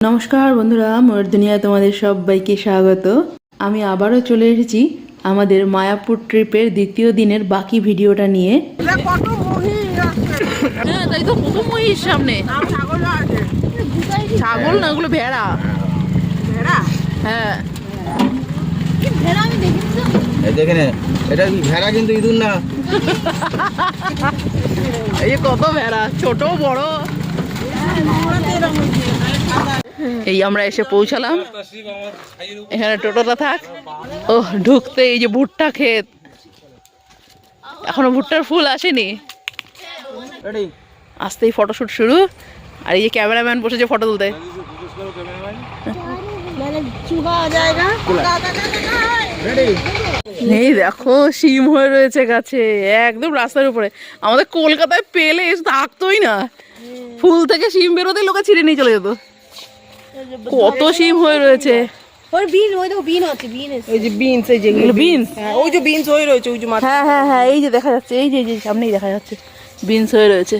নমস্কার বন্ধুরা ময়ূর দুনিয়ায় তোমাদের সবাইকে স্বাগত। আমি আবারও চলে এসেছি আমাদের মায়াপুর ট্রিপের দ্বিতীয় দিনের বাকি ভিডিওটা নিয়ে। হ্যাঁ তাই তো কত মহিষ সামনে। ছাগল না ওগুলো ভেড়া। হ্যাঁ। দেখে নে এটা কি ভেড়া কিন্তু ইঁদুর না? এই কত ভেড়া ছোট বড়। এই আমরা এসে পৌঁছালাম। এখানে টোটোটা থাক। ও ঢুকতে এই যে ভুট্টা ক্ষেত। এখনও ভুট্টার ফুল আসেনি। আসতেই ফটোশ্যুট শুরু। আর এই যে ক্যামেরাম্যান বসেছে ফটো তুলতে। এই দেখো শিম হয়ে রয়েছে গাছে একদম রাস্তার উপরে। আমাদের কলকাতায় পেলে এসে থাকতোই না। ফুল থেকে শিম বেরোতে লোকে ছিঁড়ে নিয়ে চলে যেত। কত শিম হয়ে রয়েছে। ওর বিন ওই দেখো বিন আছে বিন এই যে বিনস এই যে বিনস হ্যাঁ ওই যে বিনস হয়ে রয়েছে ওই যে মাথা হ্যাঁ হ্যাঁ হ্যাঁ এই যে দেখা যাচ্ছে এই যে এই যে সামনেই দেখা যাচ্ছে বিনস হয়ে রয়েছে।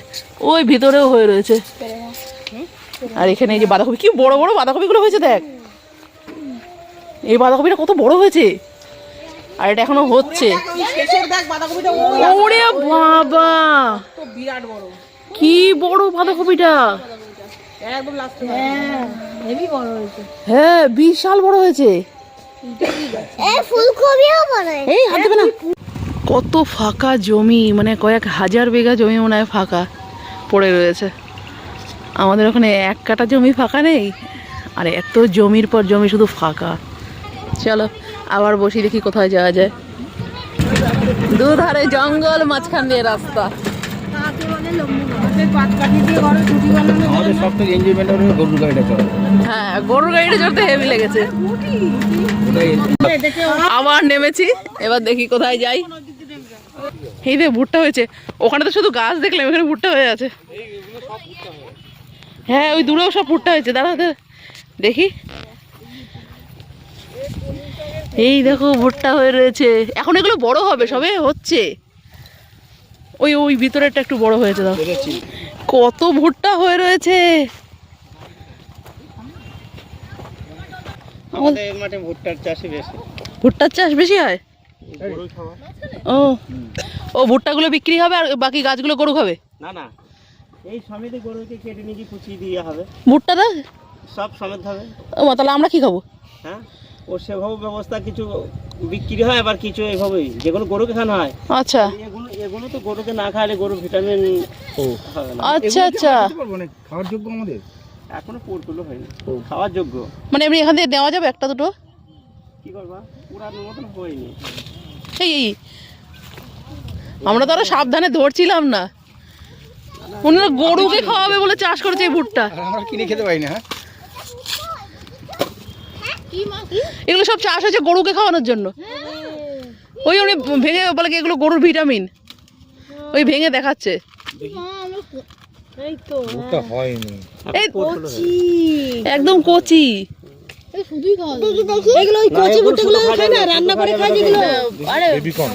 ওই ভিতরেও হয়ে রয়েছে। আর এখানে এই যে বাঁধাকপি কি বড় বড় বাঁধাকপিগুলো হয়েছে দেখ। এই বাঁধাকপিটা কত বড় হয়েছে। আর এটা এখনও হচ্ছে। ওরে বাবা! তো বিরাট বড়। কি বড় বাঁধাকপিটা। একদম লাস্টে হ্যাঁ। হেভি বড় হয়েছে। হ্যাঁ বিশাল বড় হয়েছে। এ ফুলকপিও বড় হয়েছে। এই হাত না। কত ফাঁকা জমি মানে কয়েক হাজার বিঘা জমি মনে হয় ফাঁকা পড়ে রয়েছে। আমাদের ওখানে এক কাটা জমি ফাঁকা নেই আর এত জমির পর জমি শুধু ফাঁকা। চলো আবার বসি দেখি কোথায় যাওয়া যায়। দুধারে জঙ্গল মাঝখান দিয়ে রাস্তা। আমাদের সব থেকে এনজয়মেন্ট হবে গরুর গাড়িটা চলে। হ্যাঁ গরুর গাড়িটা চড়তে হেভি লেগেছে। আবার নেমেছি এবার দেখি কোথায় যাই। এই দে ভুট্টা হয়েছে ওখানে তো শুধু গাছ দেখলাম এখানে ভুট্টা হয়ে আছে। হ্যাঁ ওই দূরেও সব ভুট্টা হয়েছে দাঁড়া দাঁড়া দেখি। এই দেখো ভুট্টা হয়ে রয়েছে। এখন এগুলো বড় হবে সবে হচ্ছে। ওই ওই ভিতরেরটা একটু বড় হয়েছে দাও। কত ভুট্টা হয়ে রয়েছে। ভুট্টার চাষ বেশি হয়? ও। ও ভুট্টাগুলো বিক্রি হবে আর বাকি গাছগুলো গরু খাবে? না না। এই সমেতে গরুকে কেটে নিয়ে কুচিয়ে দিয়ে হবে। ভুট্টাটা সব সমেত হবে। ও তাহলে আমরা কি খাব? হ্যাঁ? ও সেভাবে ব্যবস্থা কিছু বিক্রি হয় আবার কিছু এইভাবেই যেগুলো গরুকে খাওয়ানো হয়। আচ্ছা। এগুলো তো গরুকে না খাওয়ালে গরু ভিটামিন আচ্ছা আচ্ছা। মানে খাওয়ার যোগ্য আমাদের? এখনও পুরতুলো হয়নি খাওয়ার যোগ্য। মানে এমনি এখান থেকে দেওয়া যাবে একটা দুটো? কি করবা? পুরানোর মতন হয়নি। এই এই। আমরা তো আরও সাবধানে ধরছিলাম না। ওনারা গরুকে খাওয়াবে বলে চাষ করেছে এই ভুট্টা। আমরা কিনে খেতে পারি না হ্যাঁ? এগুলো সব চাষ হয়েছে গরুকে খাওয়ানোর জন্য। ওই উনি ভেঙে বলে কি এগুলো গরুর ভিটামিন? ওই ভেঙে দেখাচ্ছে। কচি। একদম কচি। শুধুই খাওয়া দেখি দেখি। এগুলো ওই কচি ভুট্টাগুলো খায় না রান্না করে খায় যেগুলো। আরে বেবিকর্ন।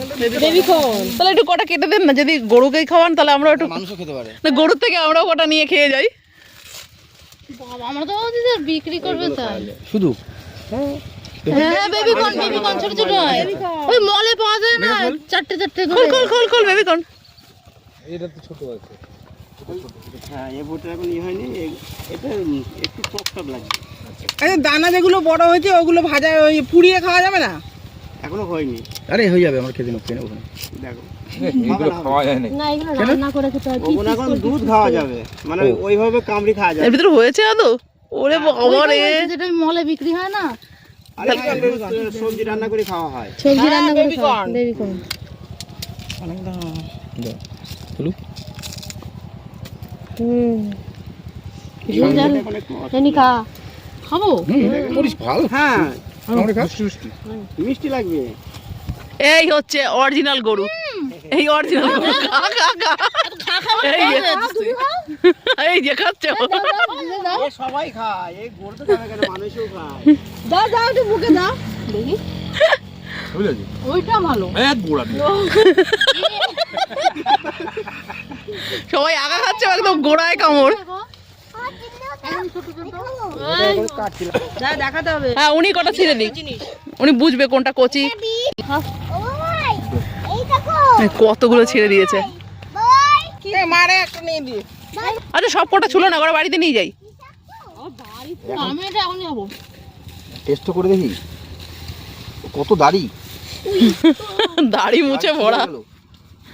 তাহলে একটু কটা কেটে দেন না যদি গরুকেই খাওয়ান তাহলে আমরা একটু মানুষও খেতে পারে। না গরুর থেকে আমরাও কটা নিয়ে খেয়ে যাই। আমরা তো বিক্রি করবে তাই। শুধু? হ্যাঁ ছোট ছোট হয়। ওই মলে পাওয়া যায় না চারটে চারটে খোল খোল খোল খোল বেবি কোন এটা তো ছোট আছে। হ্যাঁ এই ভুট্টা এখন ই হয়নি এটা একটু টক টক লাগবে। আচ্ছা দানা যেগুলো বড় হয়েছে ওগুলো ভাজা ওই পুড়িয়ে খাওয়া যাবে না? এখনও হয়নি। আরে হয়ে যাবে আমার খেতে নেব কেন ওখানে। দেখো। এগুলো খাওয়া যায় না না এগুলো রান্না করে খেতে ওগুলো এখন দুধ খাওয়া যাবে। মানে ওইভাবে কামড়ি খাওয়া যাবে। এর ভিতরে হয়েছে আদৌ? ওরে বাবা রে যেটা মলে বিক্রি হয় না? সবজি রান্না করে খাওয়া হয়? সবজি রান্না করে বেবিকর্ন বেবিকর্ন চলু এখন খা। খাব? ভালো। হ্যাঁ। মিষ্টি মিষ্টি। মিষ্টি লাগবে। এই হচ্ছে অরিজিনাল গরু। এই অরিজিনাল গরু। খা খা খা। এই যে খাচ্ছে। সবাই খায়। এই গরু তো কেন? মানুষও খায়। দাও দাও একটু মুখে দাও। দেখি। ওইটা ভালো। এক গোড়া সবাই আগা খাচ্ছে একদম গোড়ায় কামড়। এখন দেখাতে হবে হ্যাঁ উনি কটা ছিঁড়ে দিক। উনি বুঝবে কোনটা কচি। কতগুলো ছিঁড়ে দিয়েছে। আচ্ছা সব কটা ছিল না ওরা বাড়িতে নিয়ে যাই আমি এটা এখনই যাব টেস্ট করে দেখি। কত দাড়ি? দাড়ি মুছে ভরা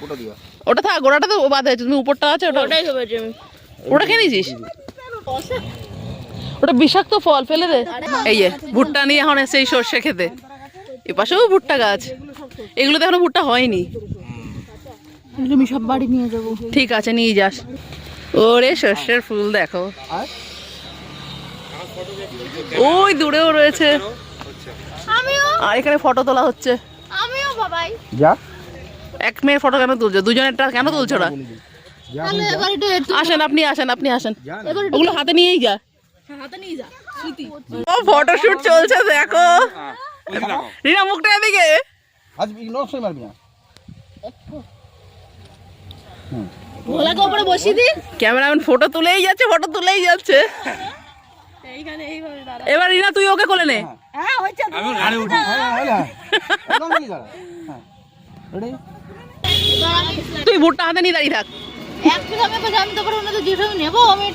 ওটা দিয়া ওটা থাক গোড়াটা তো বাদ হয়েছে। তুমি উপরটা আছে ওটা? ওটাই ভেবেছি আমি। ওটা খেয়ে নিয়েছিস? ওটা বিষাক্ত ফল ফেলে দে। এই যে ভুট্টা নিয়ে এখন এসে এই সর্ষে খেতে। এ পাশেও ভুট্টা গাছ। এগুলোতে এখনও ভুট্টা হয়নি। আমি সব বাড়ি নিয়ে যাব। ঠিক আছে নিয়ে যাস। ওরে সর্ষের ফুল দেখো। ওই দূরেও রয়েছে। আমিও। আর এখানে ফটো তোলা হচ্ছে। আমিও বাবাই। যা। এক মেয়ের ফটো কেন তুলছো? দুজনেরটা কেন তুলছো না আসেন আপনি আসেন আপনি আসেন। ওগুলো হাতে নিয়েই যা। হাতে নিয়ে যা স্মৃতি ও ফটোশুট চলছে দেখো। রিনা মুখটা এদিকে। আজ নষ্ট মারবি না। ভোলাকে ওপরে বসিয়ে দিন। ক্যামেরাম্যান ফটো তুলেই যাচ্ছে ফটো তুলেই যাচ্ছে। এবার রিনা তুই ওকে কোলে নে। হ্যাঁ। হচ্ছে হ্যাঁ হ্যাঁ একদম নিয়ে দাঁড়া হ্যাঁ। রেডি তুই ভুট্টা হাতে নিয়ে দাঁড়িয়ে থাক। আমি না আমি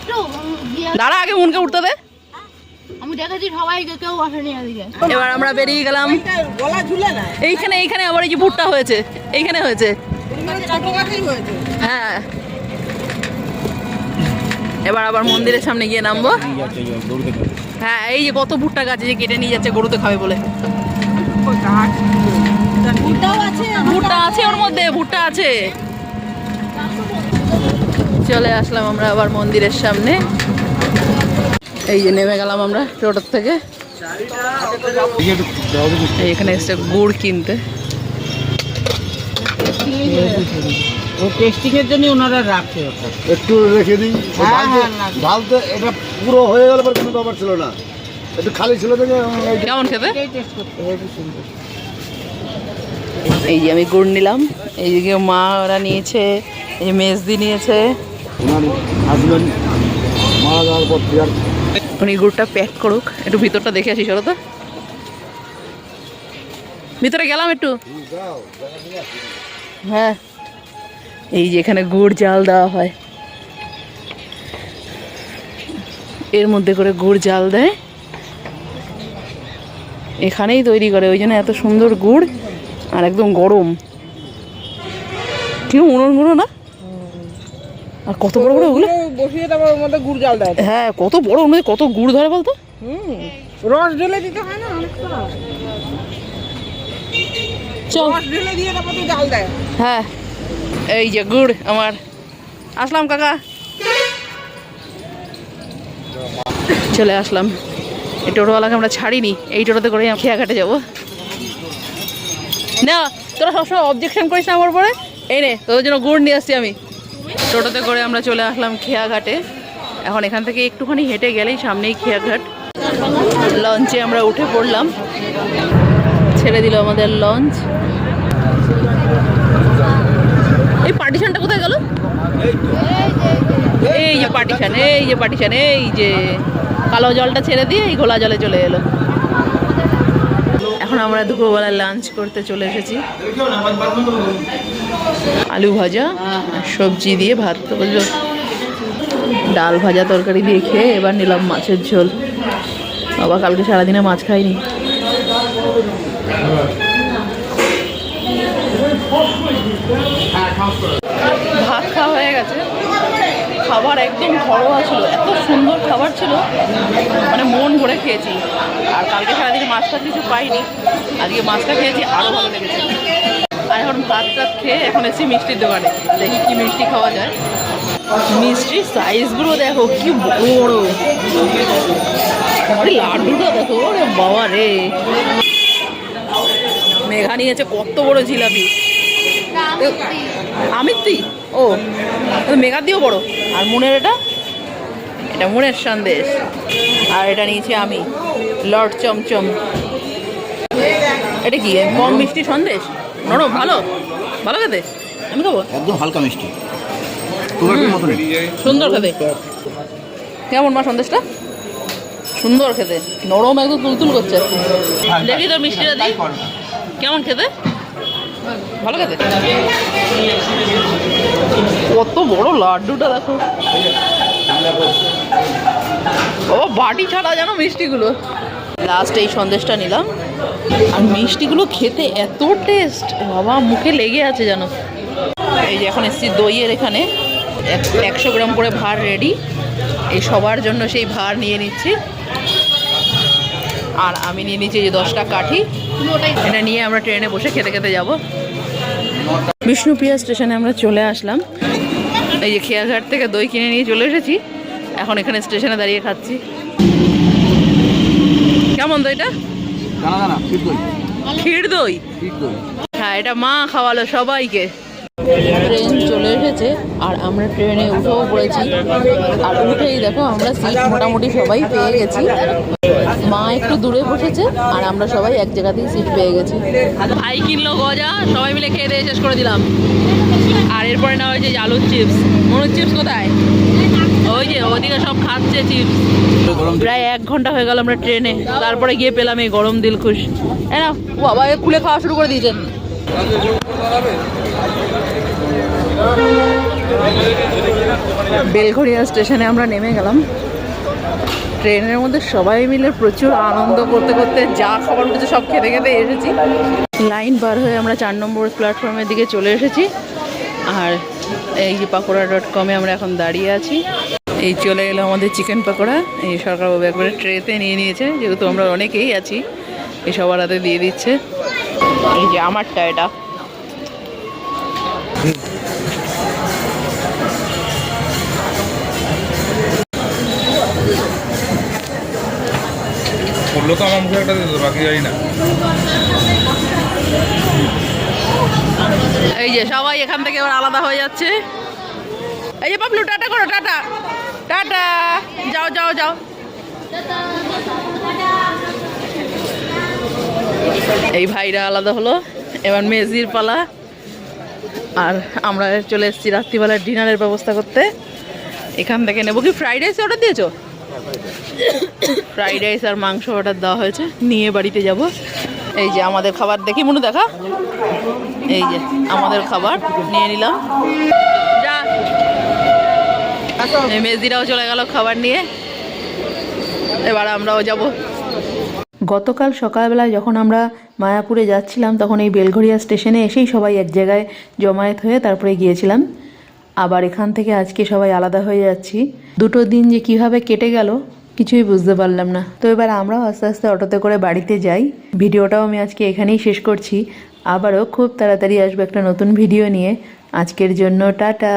দাঁড়া আগে মুনকে উঠতে দে। আমি দেখেছি সবাই কেউ আসেনি এদিকে। এবার আমরা বেরিয়ে গেলাম। গলা ঝুলে না। এইখানে এইখানে আবার এই যে ভুট্টা হয়েছে এইখানে হয়েছে। মানে হয়েছে। হ্যাঁ। এবার আবার মন্দিরের সামনে গিয়ে নামবো। হ্যাঁ এই যে কত ভুট্টা গাছ যে কেটে নিয়ে যাচ্ছে, গরুতে খাবে বলে। ভুট্টা আছে ওর মধ্যে, ভুট্টা আছে। চলে আসলাম আমরা আবার মন্দিরের সামনে। এই যে নেমে গেলাম আমরা টোটোর থেকে। এখানে এসছে গুড় কিনতে। ও টেস্টিং এর জন্য ওনারা রাখছে ওটা। একটু রেখে দিই। হ্যাঁ, ঢালতে হ্যাঁ, না। ঢালতে এটা পুরো হয়ে গেল পর কোনো ব্যাপার ছিল না। একটু খালি ছিল দেখে এই যে কেমন খেতে? এটাই টেস্ট করতে হবে। সুন্দর। এই যে আমি গুড় নিলাম। এই দিকে মা ওরা নিয়েছে এই মেজদি নিয়েছে। ওনার হাজবেন্ড মারা যাওয়ার পর ফের উনি গুড়টা প্যাক করুক। একটু ভিতরটা দেখে আসি সরো তো। ভিতরে গেলাম একটু। হ্যাঁ। এই যে এখানে গুড় জাল দেওয়া হয়। এর মধ্যে করে গুড় জাল দেয়। এখানেই তৈরি করে ওই জন্য এত সুন্দর গুড় আর একদম গরম। কি উনুন গুঁড়ো না? আর কত বড় বড় ওগুলো? বসিয়ে তারপর ওর মধ্যে গুড় জাল দেয় হ্যাঁ। কত বড় ওর মধ্যে কত গুড় ধরে বলতো? হুম রস ঢেলে দিতে হয় না অনেকটা? রস ঢেলে দিয়ে তারপর তো জাল দেয়। হ্যাঁ। এই যে গুড় আমার। আসলাম, কাকা। চলে আসলাম। এই টোটোওয়ালাকে আমরা ছাড়িনি, এই টোটোতে করে খেয়াঘাটে যাব। না, তোরা সবসময় অবজেকশন করিস না আমার পরে এই নে, তোদের জন্য গুড় নিয়ে আসছি আমি। টোটোতে করে আমরা চলে আসলাম খেয়াঘাটে। এখন এখান থেকে একটুখানি হেঁটে গেলেই সামনেই খেয়াঘাট। লঞ্চে আমরা উঠে পড়লাম। ছেড়ে দিল আমাদের লঞ্চ। এই পার্টিশনটা কোথায় গেল? এই যে পার্টিশন এই যে পার্টিশন এই যে কালো জলটা ছেড়ে দিয়ে এই ঘোলা জলে চলে এলো। এখন আমরা দুপুরবেলা লাঞ্চ করতে চলে এসেছি। আলু ভাজা, সবজি দিয়ে ভাত তো ডাল ভাজা তরকারি দিয়ে খেয়ে এবার নিলাম মাছের ঝোল। বাবা কালকে সারাদিনে মাছ খাইনি ভাত খাওয়া হয়ে গেছে। খাবার একদম ঘরোয়া ছিল, এত সুন্দর খাবার ছিল মানে মন ভরে খেয়েছি। আর কালকে সারাদিন মাছটা কিছু পাইনি, আজকে মাছটা খেয়েছি আরও ভালো লেগেছে। আর এখন ভাত টাত খেয়ে এখন এসেছি মিষ্টির দোকানে, দেখি কি মিষ্টি খাওয়া যায়। মিষ্টির সাইজগুলো দেখো, কি বড়। লাড্ডুটা দেখো বাবা রে মেঘা নিয়েছে কত বড় জিলাপি। আমিত্তি ও মেঘার দিয়েও বড়। আর মুনের এটা? এটা মুনের সন্দেশ। আর এটা নিয়েছি আমি লর্ড চমচম। এটা কি কম মিষ্টি সন্দেশ? নরম ভালো। ভালো খেতে? আমি খাব? একদম হালকা মিষ্টি। সুন্দর খেতে। কেমন মা সন্দেশটা? সুন্দর খেতে। নরম একদম তুলতুল করছে। দেখি তোর মিষ্টিটা দিই কেমন খেতে? ভালো খেতে? কত বড় লাড্ডুটা দেখো। ও, বাটি ছাড়া যেন মিষ্টিগুলো? লাস্ট এই সন্দেশটা নিলাম। আর মিষ্টিগুলো খেতে এত টেস্ট বাবা, মুখে লেগে আছে যেন এই যে এখন এসছি দইয়ের এখানে। এক- একশো গ্রাম করে ভার রেডি এই সবার জন্য সেই ভার নিয়ে নিচ্ছি। আর আমি নিয়ে নিচ্ছি যে দশটা কাঠি। এটা নিয়ে আমরা ট্রেনে বসে খেতে খেতে যাব। বিষ্ণুপ্রিয়া স্টেশনে আমরা চলে আসলাম। এই যে খেয়াঘাট থেকে দই কিনে নিয়ে চলে এসেছি। এখন এখানে স্টেশনে দাঁড়িয়ে খাচ্ছি। কেমন দইটা? ক্ষীর দই। দই? হ্যাঁ এটা মা খাওয়ালো সবাইকে। ট্রেন চলে এসেছে আর আমরা ট্রেনে উঠেও পড়েছি। আর উঠেই দেখো আমরা সিট মোটামুটি সবাই পেয়ে গেছি। মা একটু দূরে বসেছে, আর আমরা সবাই এক জায়গাতেই সিট পেয়ে গেছি। ভাই কিনলো গজা, সবাই মিলে খেয়ে দিয়ে শেষ করে দিলাম। আর এরপরে না হয়েছে আলুর চিপস মনুর চিপস কোথায়? ওই যে ওদিকে সব খাচ্ছে চিপস প্রায় এক ঘণ্টা হয়ে গেল আমরা ট্রেনে। তারপরে গিয়ে পেলাম এই গরম দিলখুশ। এ না বাবা খুলে খাওয়া শুরু করে দিয়েছেন বেলঘড়িয়া স্টেশনে আমরা নেমে গেলাম। ট্রেনের মধ্যে সবাই মিলে প্রচুর আনন্দ করতে করতে যা খাবার উঠেছে সব খেতে খেতে এসেছি। লাইন পার হয়ে আমরা চার নম্বর প্ল্যাটফর্মের দিকে চলে এসেছি। আর এই যে পাকোড়া ডট কমে আমরা এখন দাঁড়িয়ে আছি। এই চলে এলো আমাদের চিকেন পাকোড়া। এই সরকারবাবু একবারে ট্রেতে নিয়ে নিয়েছে। যেহেতু আমরা অনেকেই আছি এই সবার হাতে দিয়ে দিচ্ছে। এই যে আমারটা এটা। করল তো আমার মুখে একটা দিত বাকি জানি না। এই যে সবাই এখান থেকে এবার আলাদা হয়ে যাচ্ছে। এই যে পাবলু, টাটা করো, টাটা। টাটা। যাও যাও যাও। এই ভাইরা আলাদা হলো। এবার মেজির পালা। আর আমরা চলে এসেছি রাত্রিবেলার ডিনারের ব্যবস্থা করতে। এখান থেকে নেব কি, ফ্রাইড রাইস অর্ডার দিয়েছ? ফ্রাইড রাইস আর মাংস অর্ডার দেওয়া হয়েছে। নিয়ে বাড়িতে যাব। এই যে আমাদের খাবার, দেখি মনু দেখা। এই যে আমাদের খাবার, নিয়ে নিলাম। মেজদিরাও চলে গেল খাবার নিয়ে। এবার আমরাও যাব। গতকাল সকালবেলায় যখন আমরা মায়াপুরে যাচ্ছিলাম, তখন এই বেলঘরিয়া স্টেশনে এসেই সবাই এক জায়গায় জমায়েত হয়ে তারপরে গিয়েছিলাম। আবার এখান থেকে আজকে সবাই আলাদা হয়ে যাচ্ছি। দুটো দিন যে কীভাবে কেটে গেল, কিছুই বুঝতে পারলাম না। তো এবার আমরাও আস্তে আস্তে অটোতে করে বাড়িতে যাই। ভিডিওটাও আমি আজকে এখানেই শেষ করছি। আবারও খুব তাড়াতাড়ি আসবে একটা নতুন ভিডিও নিয়ে। আজকের জন্য টাটা।